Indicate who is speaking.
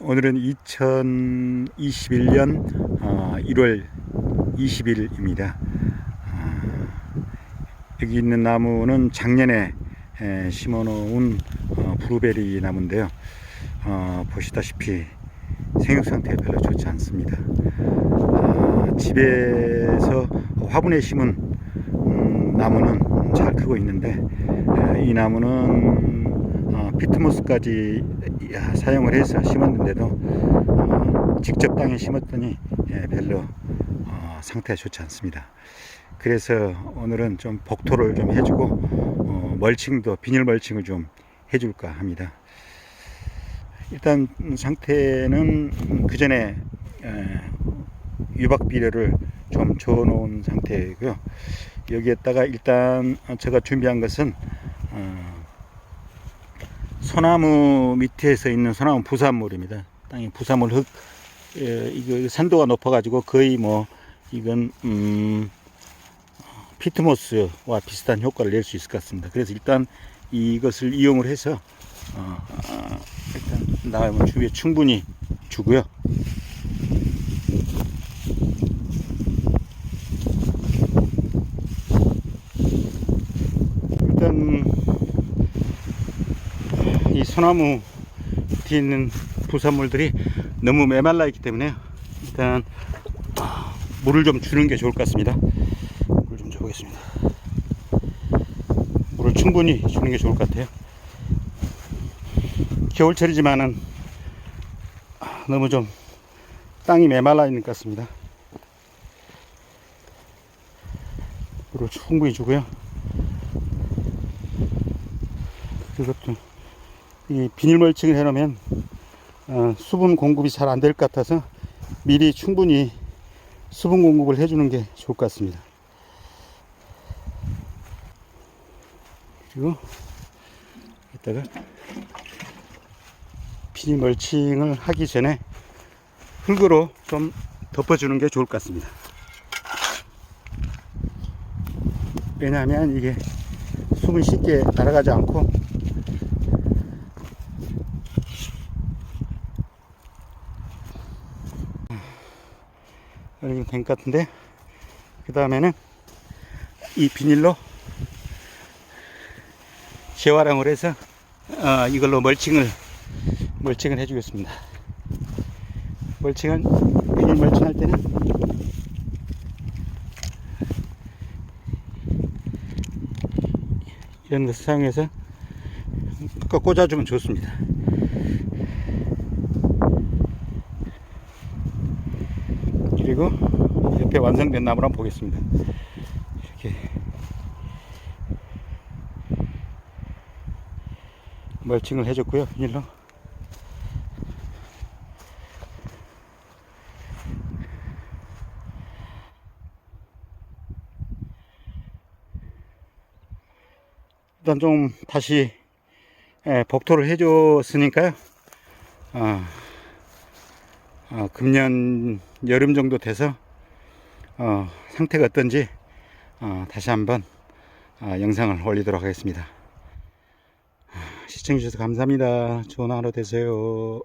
Speaker 1: 오늘은 2021년 1월 20일입니다. 여기 있는 나무는 작년에 에, 심어놓은 어, 브루베리 나무인데요. 어, 보시다시피 생육 상태가 별로 좋지 않습니다. 아, 집에서 화분에 심은 음, 나무는 잘 크고 있는데 에, 이 나무는 어, 피트모스까지 야, 사용을 해서 심었는데도 어, 직접 땅에 심었더니 예, 별로 어, 상태가 좋지 않습니다. 그래서 오늘은 좀 복토를 좀 해주고 어, 멀칭도 비닐 멀칭을 좀 해줄까 합니다. 일단 상태는 그 전에 유박 비료를 좀 줘놓은 상태이고요. 여기에다가 일단 제가 준비한 것은 어, 소나무 밑에서 있는 소나무 부산물입니다. 땅에 부산물 흙 예, 이거 산도가 높아가지고 거의 뭐 이건 음, 피트모스와 비슷한 효과를 낼 수 있을 것 같습니다. 그래서 일단 이것을 이용을 해서 어, 어, 일단 나무 주위에 충분히 주고요. 일단 이 소나무 뒤에 있는 부산물들이 너무 메말라 있기 때문에 일단 물을 좀 주는 게 좋을 것 같습니다. 물좀 줘보겠습니다. 물을 충분히 주는 게 좋을 것 같아요. 겨울철이지만은 너무 좀 땅이 메말라 있는 것 같습니다. 물을 충분히 주고요. 그것도 이 비닐 멀칭을 해놓으면 어, 수분 공급이 잘 안 될 것 같아서 미리 충분히 수분 공급을 해주는 게 좋을 것 같습니다. 그리고 이따가 비닐 멀칭을 하기 전에 흙으로 좀 덮어주는 게 좋을 것 같습니다. 왜냐하면 이게 수분 쉽게 날아가지 않고 여기 된것 같은데 그 다음에는 이 비닐로 재활용을 해서 어, 이걸로 멀칭을 멀칭을 해주겠습니다. 멀칭은 비닐 멀칭할 때는 이런 것을 사용해서 꼭 꽂아주면 좋습니다. 그리고 옆에 완성된 나무를 한번 보겠습니다. 이렇게 멀칭을 해줬고요. 비닐로. 일단 좀 다시 예, 복토를 해줬으니까요. 아, 어, 금년 여름 정도 돼서 어, 상태가 어떤지 어, 다시 한번 어, 영상을 올리도록 하겠습니다. 시청해주셔서 감사합니다. 좋은 하루 되세요.